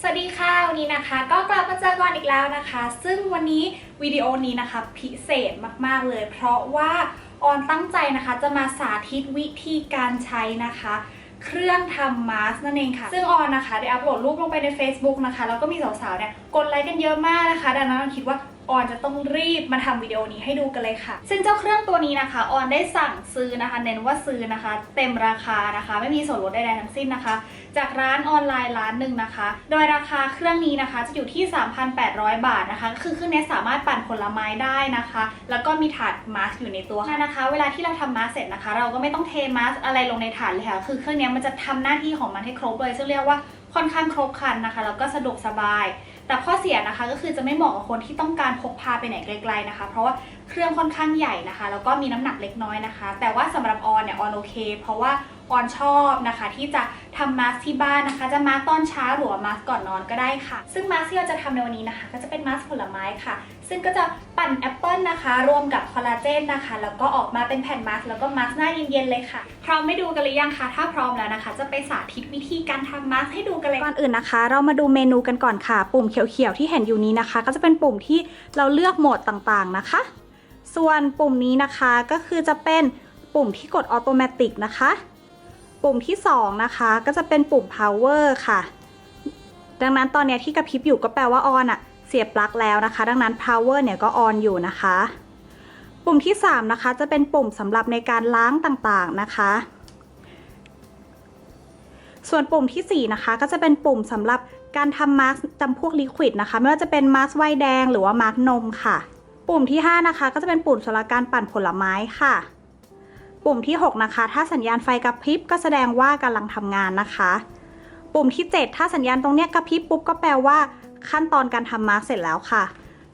สวัสดีค่ะ วันนี้นะคะ ก็กลับมาเจอกันอีกแล้วนะคะ ซึ่งวันนี้วิดีโอนี้นะคะพิเศษมากๆเลย เพราะว่าออนตั้งใจนะคะจะมาสาธิตวิธีการใช้นะคะ เครื่องทำมาสก์นั่นเองค่ะ ซึ่งออนนะคะได้อัปโหลดรูปลงไปใน Facebook นะคะ แล้วก็มีสาวๆเนี่ยกดไลค์กันเยอะมากนะคะ ดังนั้นออนคิดว่า ออนจะต้องรีบมาทำวิดีโอนี้ให้ดูกันเลยค่ะ ซึ่งเจ้าเครื่องตัวนี้นะคะออนได้สั่งซื้อนะคะ เน้นว่าซื้อนะคะ เต็มราคานะคะ ไม่มีส่วนลดใดๆทั้งสิ้นนะคะ จากร้านออนไลน์ร้านหนึ่งนะคะ โดยราคาเครื่องนี้นะคะจะอยู่ที่ 3,800 บาทนะคะก็คือเครื่องนี้สามารถปั่นผลไม้ได้นะคะ แล้วก็มีถาดมาสอยู่ในตัวนะคะ เวลาที่เราทำมาสเสร็จนะคะ เราก็ไม่ต้องเทมาสอะไรลงในถาดเลยค่ะคือเครื่องนี้มันจะทำหน้าที่ของมันให้ครบเลยซึ่งเรียกว่าค่อนข้างครบครันนะคะแล้วก็สะดวกสบาย แต่ข้อเสียนะคะก็คือจะไม่เหมาะกับคนที่ต้องการพกพาไปไหนไกลๆนะคะ เพราะว่าเครื่องค่อนข้างใหญ่นะคะ แล้วก็มีน้ำหนักเล็กน้อยนะคะ แต่ว่าสำหรับออนเนี่ยออนโอเค เพราะว่า ออนชอบนะคะ ที่จะทำมาสก์ที่บ้านนะคะ จะมาสก์ตอนเช้าหรือว่ามาสก์ก่อนนอนก็ได้ค่ะ ซึ่งมาสก์ที่เราจะทำในวันนี้นะคะ ก็จะเป็นมาสก์ผลไม้ค่ะ ซึ่งก็จะปั่นแอปเปิลนะคะ รวมกับคอลลาเจนนะคะ แล้วก็ออกมาเป็นแผ่นมาสก์แล้วก็มาสก์หน้าเย็นๆเลยค่ะ พร้อมไม่ดูกันหรือยังคะ ถ้าพร้อมแล้วนะคะ จะไปสาธิตวิธีการทำมาสก์ให้ดูกันเลยก่อนอื่นนะคะ เรามาดูเมนูกันก่อนค่ะ ปุ่มเขียวๆที่เห็นอยู่นี้นะคะ ก็จะเป็นปุ่มที่เราเลือกโหมดต่างๆนะคะ ส่วนปุ่มนี้นะคะก็คือจะเป็นปุ่มที่กดออโตเมติกนะคะ ปุ่มที่ 2 นะคะ ก็จะเป็นปุ่ม power ค่ะ ดังนั้นตอนเนี้ยที่กระพริบอยู่ก็แปลว่าออนอะเสียบปลั๊กแล้วนะคะ ดังนั้น power เนี่ยก็ออนอยู่นะคะ ปุ่มที่ 3 นะคะ จะเป็นปุ่มสำหรับในการล้างต่างๆนะคะ ส่วนปุ่มทีสี่ 4 นะคะ ก็จะเป็นปุ่มสำหรับการทำมาร์กจำพวกลิควิดนะคะ ไม่ว่าจะเป็นมาร์กไวน์แดงหรือว่ามาร์กนมค่ะ ปุ่มที่ 5 นะคะ ก็จะเป็นปุ่มสำหรับการปั่นผลไม้ค่ะ ปุ่มที่ 6 นะคะ ถ้าสัญญาณไฟกระพริบก็แสดงว่ากำลังทำงานนะคะ ปุ่มที่ 7 ถ้าสัญญาณตรงเนี้ยกระพริบปุ๊บก็แปลว่า ขั้นตอนการทำมาร์กเสร็จแล้วค่ะ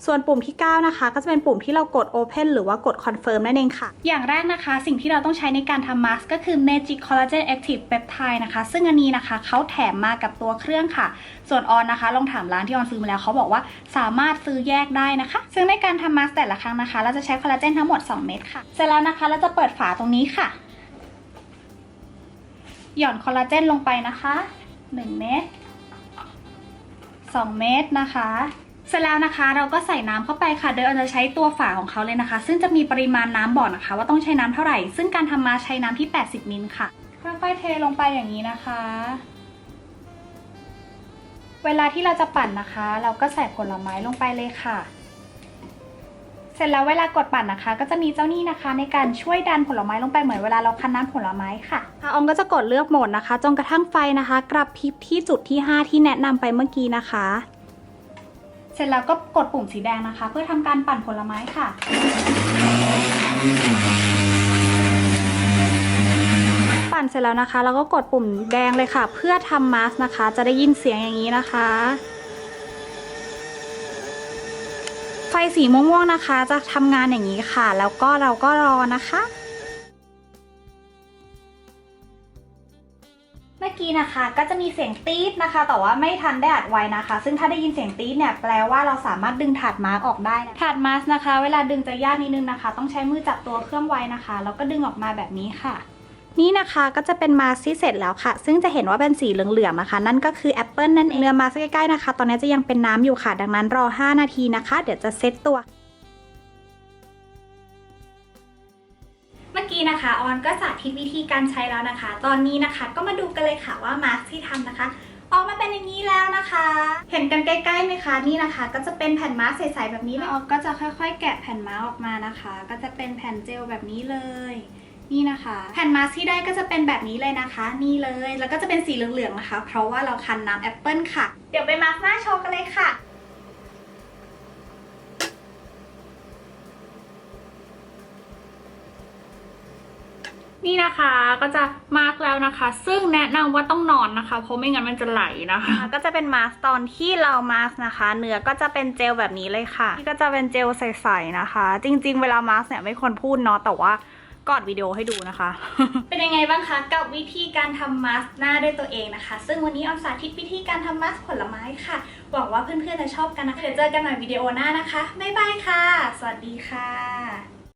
ส่วนปุ่มที่ 9 นะคะ ก็จะเป็นปุ่มที่เรากด Open หรือว่ากด Confirm นั่นเองค่ะ อย่างแรกนะคะ สิ่งที่เราต้องใช้ในการทำมาสก์ก็คือ Magic Collagen Active Peptide นะคะ ซึ่งอันนี้นะคะเขาแถมมากับตัวเครื่องค่ะ ส่วนออนนะคะ ลองถามร้านที่ออนซื้อมาแล้วเขาบอกว่าสามารถซื้อแยกได้นะคะ ซึ่งในการทำมาสก์แต่ละครั้งนะคะ เราจะใช้คอลลาเจนทั้งหมด 2 เม็ดค่ะ เสร็จแล้วนะคะ เราจะเปิดฝาตรงนี้ค่ะ หย่อนคอลลาเจนลงไปนะคะ 1 เม็ด2 เม็ดนะคะ เสร็จแล้วนะคะเราก็ใส่น้ำเข้าไปค่ะ โดยเราจะใช้ตัวฝาของเขาเลยนะคะ ซึ่งจะมีปริมาณน้ำบอกนะคะ ว่าต้องใช้น้ำเท่าไหร่ ซึ่งการทำมาใช้น้ำที่ 80 มิลค่ะ ค่อยๆเทลงไปอย่างนี้นะคะ เวลาที่เราจะปั่นนะคะ เราก็ใส่ผลไม้ลงไปเลยค่ะ เสร็จแล้วเวลากดปั่นนะคะ ก็จะมีเจ้านี่นะคะ ในการช่วยดันผลไม้ลงไปเหมือนเวลาเราคั้นน้ำผลไม้ค่ะออมก็จะกดเลือกโหมดนะคะจนกระทั่งไฟนะคะ กลับพริบที่จุดที่ 5 ที่แนะนำไปเมื่อกี้นะคะ ร็จแล้วก็กดปุ่มสีแดงนะคะ เพื่อทำการปั่นผลไม้ค่ะ ปั่นเสร็จแล้วนะคะแล้วก็กดปุ่มแดงเลยค่ะ เพื่อทำมาสก์นะคะ จะได้ยินเสียงอย่างนี้นะคะ ไฟสีม่วงๆนะคะ จะทำงานอย่างนี้ค่ะ แล้วก็เราก็รอนะคะ กี้นะคะ ก็จะมีเสียงตี๊ดนะคะ แต่ว่าไม่ทันได้อัดไว้นะคะ ซึ่งถ้าได้ยินเสียงตี๊ดเนี่ยแปลว่าเราสามารถดึงถาดมาร์กออกได้นะถาดมาสก์นะคะ เวลาดึงจะยากนิดนึงนะคะ ต้องใช้มือจับตัวเครื่องไว้นะคะ แล้วก็ดึงออกมาแบบนี้ค่ะนี่นะคะก็จะเป็นมาสก์ที่เสร็จแล้วค่ะ ซึ่งจะเห็นว่าเป็นสีเหลืองๆนะคะ นั่นก็คือแอปเปิลนั่นเองเนื้อมาสก์ใกล้ๆนะคะ ตอนนี้จะยังเป็นน้ำอยู่ค่ะ ดังนั้นรอ 5 นาทีนะคะ เดี๋ยวจะเซตตัว นะคะออนก็สาธิตวิธีการใช้แล้วนะคะ ตอนนี้นะคะก็มาดูกันเลยค่ะว่ามาสก์ที่ทำนะคะออกมาเป็นอย่างนี้แล้วนะคะ เห็นกันใกล้ๆไหมคะนี่นะคะ ก็จะเป็นแผ่นมาสก์ใสๆแบบนี้เลยออนก็จะค่อย ๆ แกะแผ่นมาสก์ออกมานะคะ ก็จะเป็นแผ่นเจลแบบนี้เลยนี่นะคะ แผ่นมาสก์ที่ได้ก็จะเป็นแบบนี้เลยนะคะ นี่เลยแล้วก็จะเป็นสีเหลืองๆนะคะ เพราะว่าเราคั้นน้ำแอปเปิลค่ะ เดี๋ยวไปมาสก์หน้าโชว์กันเลยค่ะ นี่นะคะก็จะมาร์กแล้วนะคะ ซึ่งแนะนำว่าต้องนอนนะคะ เพราะไม่งั้นมันจะไหลนะคะ ก็จะเป็นมาสก์ตอนที่เรามาสก์นะคะ เนื้อก็จะเป็นเจลแบบนี้เลยค่ะนี่ก็จะเป็นเจลใสๆนะคะ จริง ๆ เวลามาสก์เนี่ยไม่ควรพูดเนาะแต่ว่าก่อนวิดีโอให้ดูนะคะ เป็นยังไงบ้างคะกับวิธีการทำมาสก์หน้าด้วยตัวเองนะคะ ซึ่งวันนี้ออมสาธิตวิธีการทำมาสก์ผลไม้ค่ะ หวังว่าเพื่อนๆจะชอบกันนะคะเดี๋ยวเจอกันใหม่วิดีโอหน้านะคะ บ๊ายบายค่ะ สวัสดีค่ะ